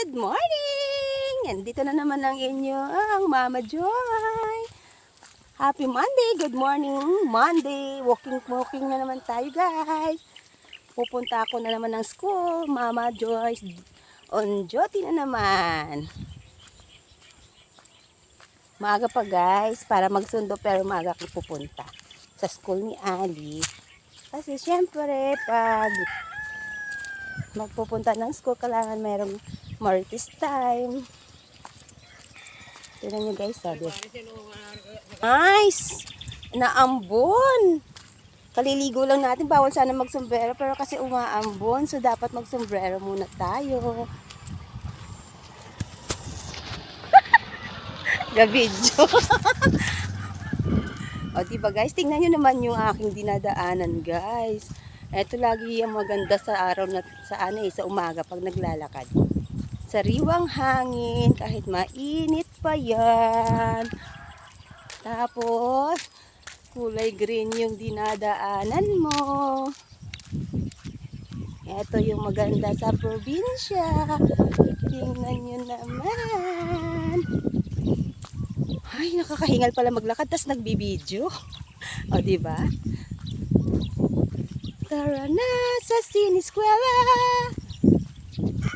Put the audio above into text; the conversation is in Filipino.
Good morning! Nandito na naman ang inyo ang Mama Joy. Happy Monday! Good morning Monday! Walking walking na naman tayo guys. Pupunta ako na naman ng school. Mama Joyce on duty na naman. Maaga pa guys para magsundo pero maaga ako pupunta sa school ni Ali. Kasi syempre pag magpupunta ng school, kailangan merong Marites time. Tignan nyo guys, sabi. Nice! Naambon! Kaliligo lang natin, bawal sana magsombrero, pero kasi umaambon, so dapat magsombrero muna tayo. Gabidyo. o diba guys, tingnan nyo naman yung aking dinadaanan guys. Ito lagi yung maganda sa araw na sa ano eh, sa umaga pag naglalakad. Sariwang hangin kahit mainit pa yan. Tapos kulay green yung dinadaanan mo. Ito yung maganda sa probinsya. Tingnan nyo naman. Ay, nakakahingal pala maglakad tas nagbibideo. O, ba? Tara na sa Siniskwela!